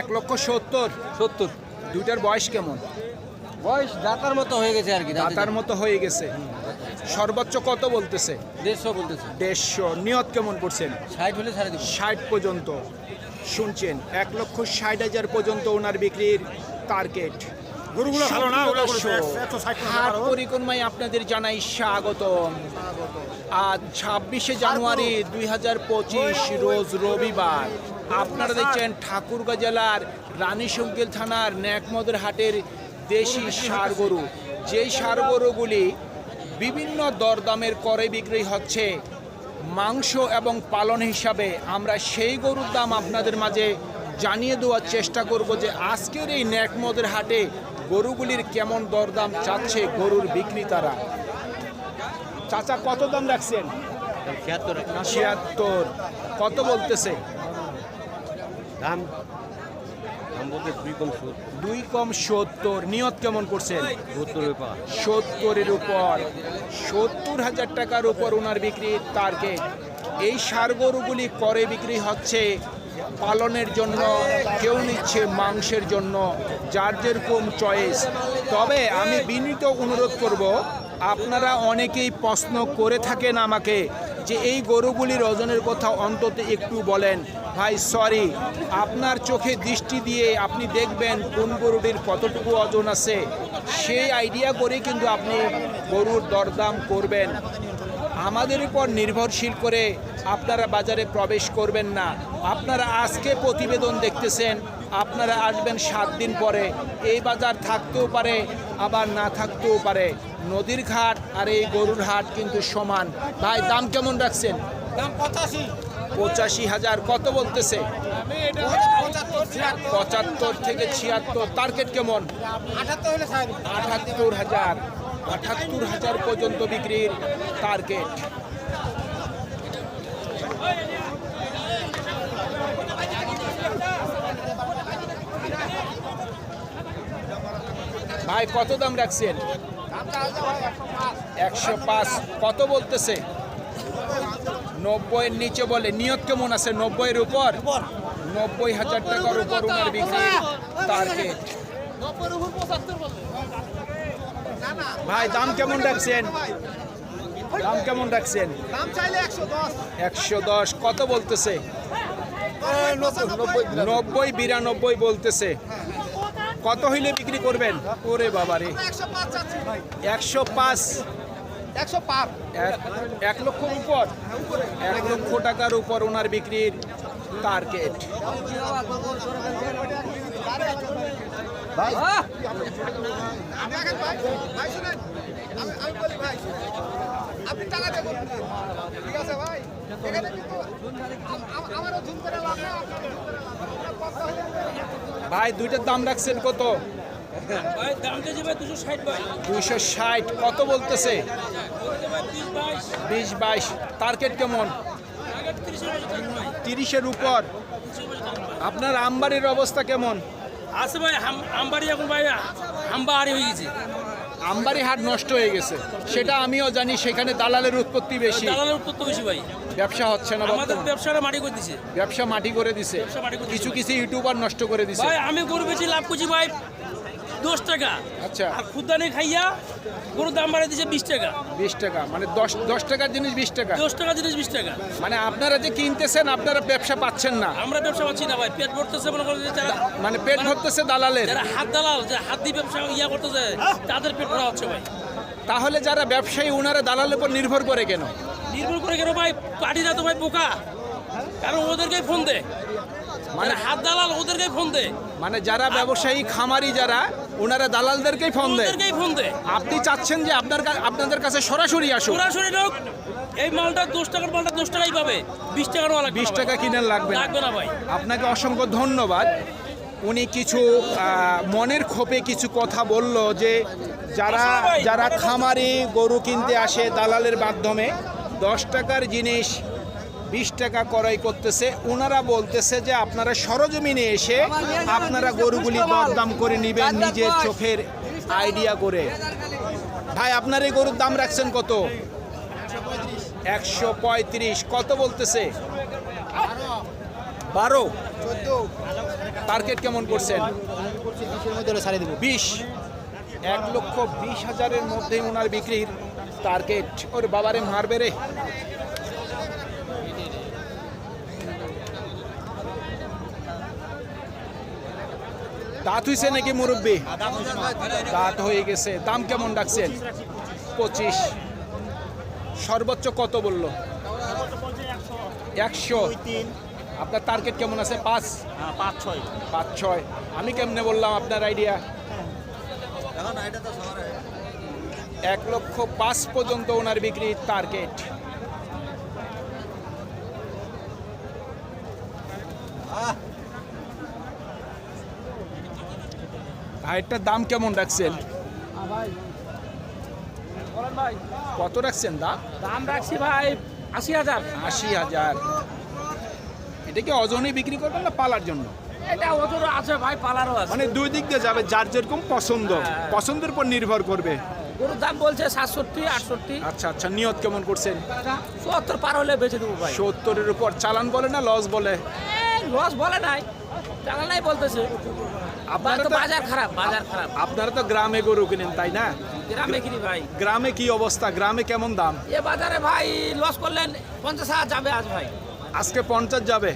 এক লক্ষ সত্তর। সত্তর। দুইটার বয়স কেমন? বয়স দাতার মতো হয়ে গেছে আর কি দাতার মতো হয়ে গেছে। সর্বোচ্চ কত বলতেছে? দেড়শো বলতেছে। দেড়শো। নিয়ত কেমন করছেন? ষাট হলে দিব। ষাট পর্যন্ত। শুনছেন এক লক্ষ ষাট হাজার পর্যন্ত ওনার বিক্রির টার্গেট গরুগুলো ভালো না ওগুলো দর্শক, একশো ষাট টাকা হাট পরিক্রমায় আপনাদের জানাই স্বাগত আজ ছাব্বিশে জানুয়ারি দুই হাজার পঁচিশ রোজ রবিবার আপনারা দেখছেন ঠাকুরগাঁ জেলার রানী সংকেল থানার ন্যাকমদের হাটের দেশি সার গরু যেই সার গরুগুলি বিভিন্ন দরদামের করে বিক্রি হচ্ছে মাংস এবং পালন হিসাবে আমরা সেই গরুর দাম আপনাদের মাঝে জানিয়ে দেওয়ার চেষ্টা করব যে আজকের এই ন্যাকমদের হাটে গরুগুলির কেমন দরদাম চাচ্ছে গরুর বিক্রেতারা? চাচা কত দাম রাখছেন? ছিয়াত্তর কত বলতেছে? দাম দুই কম সত্তর। নিয়ত কেমন করছেন? সত্তরের উপর। সত্তর হাজার টাকার উপর ওনার বিক্রির টার্গেট এই সার গরুগুলি করে বিক্রি হচ্ছে? পালনের জন্য, কেউ নিচ্ছে মাংসের জন্য, যার যেরকম চয়েস তবে আমি বিনীত অনুরোধ করব, আপনারা অনেকেই প্রশ্ন করে থাকেন আমাকে যে এই গরুগুলির ওজনের কথা অন্তত একটু বলেন। ভাই সরি আপনার চোখে দৃষ্টি দিয়ে আপনি দেখবেন কোন গরুটির কতটুকু ওজন আছে। সেই আইডিয়া করে কিন্তু আপনি গরুর দরদাম করবেন। আমাদের উপর নির্ভরশীল করে আপনারা বাজারে প্রবেশ করবেন না। আপনারা আজকে প্রতিবেদন দেখতেছেন আপনারা আসবেন সাত দিন পরে। এই বাজার থাকতেও পারে আবার না থাকতেও পারে। নদীর ঘাট আর এই গরুর হাট কিন্তু সমান। ভাই দাম কেমন রাখছেন? দাম পঁচাশি। পঁচাশি হাজার কত বলতেছে? পঁচাত্তর থেকে ছিয়াত্তর টার্গেট কেমন? আঠাত্তর আটাত্তর হাজার আটাত্তর হাজার পর্যন্ত বিক্রির টার্গেট ভাই, কত দাম রাখছেন? একশো পাঁচ। কত বলতেছে? নব্বইয়ের নিচে বলে। নিয়ত কেমন আছে? নব্বইয়ের উপর? নব্বই হাজার টাকার উপর ওনার বিক্রি টার্গেট ভাই, দাম কেমন রাখছেন? দাম কেমন রাখছেন দাম চাইলে একশো দশ কত বলতেছে নব্বই বিরানব্বই বলতেছে কত হইলে বিক্রি করবেন ওরে বাবা রে একশো পাঁচ এক- লক্ষর উপর এক লক্ষ টাকার উপর ওনার বিক্রির টার্গেট ভাই আপনি টাকা ঠিক আছে ভাই? এখানে কিন্তু আম- আম- আমারও ঝুম করে লাভ না ভাই দুইটার দাম রাখছেন কত? ভাই দাম দিয়েছে ভাই দুশো ষাট দুইশো ষাট কত বলতেছে? বিশ বাইশ টার্গেট কেমন? তিরিশের উপর। আপনার আমবাড়ির অবস্থা কেমন? আছে ভাই আমবাড়ি এখন ভাই হাম্বাড়ি হয়ে গেছে। আমবাড়ি হাট নষ্ট হয়ে গেছে। সেটা আমিও জানি সেখানে দালালের উৎপত্তি বেশি। দালালের উৎপত্তি বেশি ভাই। ব্যবসা হচ্ছে না আমাদের ব্যবসাটা মাটি করে দিছে। ব্যবসা মাটি করে দিছে। কিছু কিছু ইউটিউবার নষ্ট করে দিছে। ভাই আমি গরু বেশি লাভ করছি ভাই। দশ টাকা। আচ্ছা। আর খুদানি খাইয়া গরুর দাম বাড়াই দিছে বিশ টাকা। বিশ টাকা মানে দশ দশ টাকার জিনিস বিশ টাকা। দশ টাকা জিনিস বিশ টাকা। মানে আপনারা যে কিনতেছেন আপনারা ব্যবসা পাচ্ছেন না। আমরা ব্যবসা পাচ্ছি না ভাই পেট ভরতেছে মনে করেন যারা মানে পেট ভরতেছে দালালের। যারা হাত দালাল যে হাত দিয়ে ব্যবসা ইয়া করতেছে তাদের পেট ভরা হচ্ছে ভাই। তাহলে যারা ব্যবসায়ী ওনারা দালালের উপর নির্ভর করে কেন? নির্ভর করে কেন ভাই? পার্টিরা তো ভাই বোকা। কারণ ওদেরকেই ফোন দে। মানে হাত দালাল ওদেরকেই ফোন দে। মানে যারা ব্যবসায়ী খামারি যারা ওনারা দালালদেরকেই ফোন দেয়। ফোন দেয়। আপনি চাচ্ছেন যে আপনার আপনাদের কাছে সরাসরি আসুন সরাসরি লোক এই মালটা দশ টাকার মালটা দশ টাকাই পাবে। বিশ টাকার মাল লাগবে বিশ টাকা কিনে লাগবে না। লাগবে না ভাই। আপনাকে অসংখ্য ধন্যবাদ। উনি কিছু মনের ক্ষোভে কিছু কথা বলল যে যারা যারা খামারি গরু কিনতে আসে দালালের মাধ্যমে দশ টাকার জিনিস বিশ টাকা ক্রয় করতেছে। ওনারা বলতেছে যে আপনারা সরজমিনে এসে আপনারা গরুগুলি দরদাম করে নেবেন নিজের চোখের আইডিয়া করে। ভাই, আপনার এই গরুর দাম রাখছেন কত? একশো পঁয়ত্রিশ। কত বলতেছে? বারো। টার্গেট কেমন করছেন? বিশ। এক লক্ষ বিশ হাজারের মধ্যে ওনার বিক্রির টার্গেট। ওর বাবারে মারবে রে। দাঁত হইছে নাকি মুরব্বী? দাঁত হয়ে গেছে। দাম কেমন ডাকছেন? পঁচিশ। সর্বোচ্চ কত বলল? একশো। তিন আপনার টার্গেট কেমন আছে? পাঁচ? পাঁচ ছয়। পাঁচ ছয় আমি কেমনে বললাম আপনার আইডিয়া এক লক্ষ পাঁচ পর্যন্ত ওনার বিক্রির টার্গেট ভাইয়েরটার দাম কেমন রাখছেন? কত রাখছেন দাম? দাম রাখছি ভাই আশি হাজার। আশি হাজার। এটা কি অজনে বিক্রি করবেন না পালার জন্য? এটা ওজন আছে ভাই পালারও আছে। মানে দুই দিক দিয়ে যাবে যার যেরকম পছন্দ। পছন্দের উপর নির্ভর করবে। গরুর দাম বলছে সাতষট্টি আটষট্টি। আচ্ছা আচ্ছা নিয়ত কেমন করছেন? চুয়াত্তর পার হলে বেঁচে দেবো ভাই। সত্তরের উপর চালান বলে না লস বলে? লস বলে নাই। জানা নাই বলতেছে। আপনারা তো বাজার খারাপ বাজার খারাপ। আপনারা তো গ্রামে গরু কিনেন তাই না? গ্রামে কিনি ভাই। গ্রামে কি অবস্থা? গ্রামে কেমন দাম? এ বাজারে ভাই লস করলেন পঞ্চাশ হাজার যাবে আজ ভাই। আজকে পঞ্চাশ যাবে।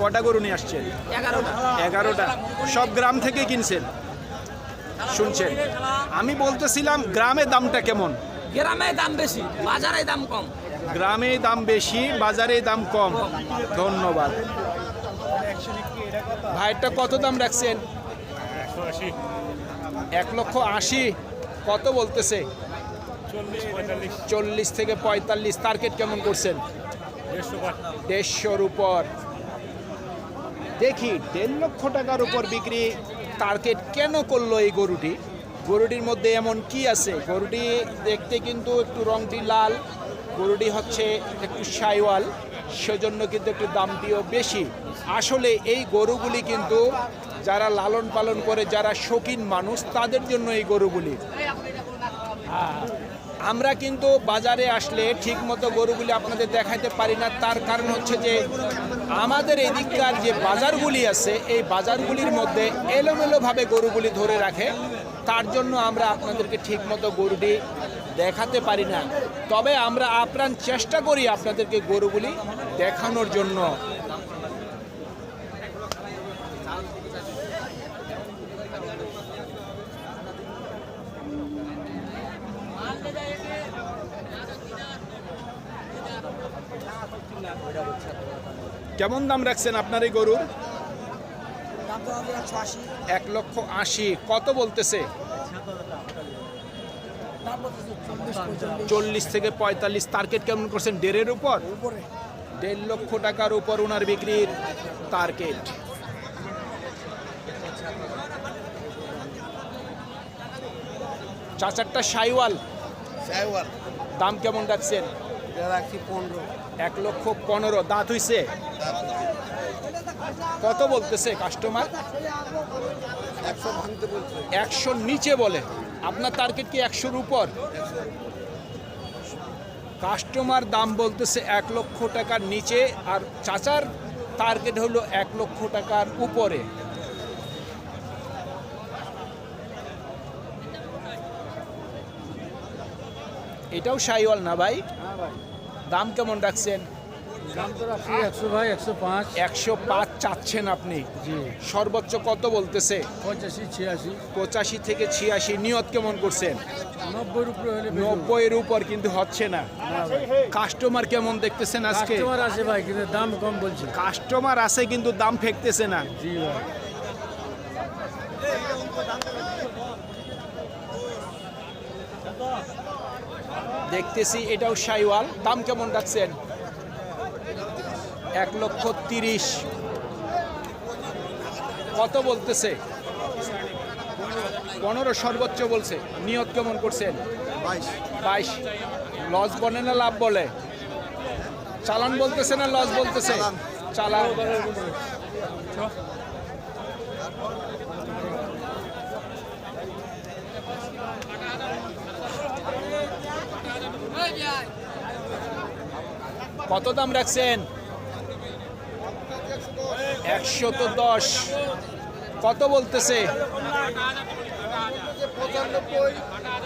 কটা গরু নিয়ে আসছেন? এগারোটা। এগারোটা। সব গ্রাম থেকে কিনছেন? শুনছেন। আমি বলতেছিলাম গ্রামে দামটা কেমন? গ্রামে দাম বেশি বাজারে দাম কম। গ্রামে দাম বেশি বাজারে দাম কম। ধন্যবাদ। ভাইটা কত দাম রাখছেন? এক লক্ষ আশি কত বলতেছে? চল্লিশ থেকে পঁয়তাল্লিশ টার্গেট কেমন করছেন? দেড়শোর উপর। দেখি দেড় লক্ষ টাকার উপর বিক্রি টার্গেট কেন করল এই গরুটি? গরুটির মধ্যে এমন কি আছে? গরুটি দেখতে কিন্তু একটু রংটি লাল গরুটি হচ্ছে একটু সাইওয়াল সেজন্য কিন্তু একটু দামটিও বেশি। আসলে এই গরুগুলি কিন্তু যারা লালন পালন করে, যারা শৌখিন মানুষ, তাদের জন্য এই গরুগুলি। আমরা কিন্তু বাজারে আসলে ঠিক মতো গরুগুলি আপনাদের দেখাইতে পারি না। তার কারণ হচ্ছে যে, আমাদের এদিককার যে বাজারগুলি আছে, এই বাজারগুলির মধ্যে এলোমেলোভাবে গরুগুলি ধরে রাখে। তার জন্য আমরা আপনাদেরকে ঠিক মতো গরুটি দেখাতে পারি না। তবে আমরা আপ্রাণ চেষ্টা করি আপনাদেরকে গরুগুলি দেখানোর জন্য। কেমন দাম রাখছেন আপনার এই গরুর? এক লক্ষ আশি। কত বলতেছে? চল্লিশ থেকে পঁয়তাল্লিশ। টার্গেট কেমন করছেন? দেড়ের উপর? দেড় লক্ষ টাকার উপর ওনার বিক্রির টার্গেট চাচারটা সাইওয়াল সাইওয়াল দাম কেমন রাখছেন? রাখছি পনেরো। এক লক্ষ পনেরো দাঁত হইছে? কত বলতেছে কাস্টমার একশো একশোর নিচে বলে। আপনার টার্গেট কি একশোর উপর? কাস্টমার দাম বলতেছে এক লক্ষ টাকার নিচে আর চাচার টার্গেট হলো এক লক্ষ টাকার উপরে। এটাও সাইওয়াল না ভাই? ভাই দাম কেমন রাখছেন? একশো পাঁচ। চাচ্ছেন আপনি। জি। সর্বোচ্চ কত বলতেছে? পঁচাশি থেকে ছিয়াশি নিয়ত কেমন করছেন? নব্বইয়ের উপরে নব্বইয়ের উপর কিন্তু হচ্ছে না। কাস্টমার কেমন দেখতেছেন আজকে? আছে ভাই কিন্তু দাম কম বলছে। কাস্টমার আছে কিন্তু দাম ফেকতেছে না। জি ভাই। দেখতেছি এটাও সাইওয়াল। দাম কেমন রাখছেন? এক লক্ষ তিরিশ। কত বলতেছে? পনেরো সর্বোচ্চ বলছে। নিয়ত কেমন করছেন? বাইশ। লস বলে না লাভ বলে? চালান বলতেছে না লস বলতেছে? চালান। কত দাম রাখছেন? একশো একশত দশ। কত বলতেছে?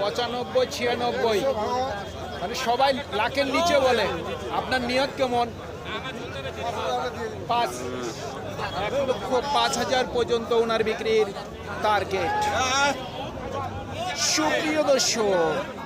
পঁচানব্বই, ছিয়ানব্বই। মানে সবাই লাখের নিচে বলে। আপনার নিয়ত কেমন? পাঁচ। এক লক্ষ পাঁচ হাজার পর্যন্ত ওনার বিক্রির টার্গেট। সুপ্রিয় দর্শক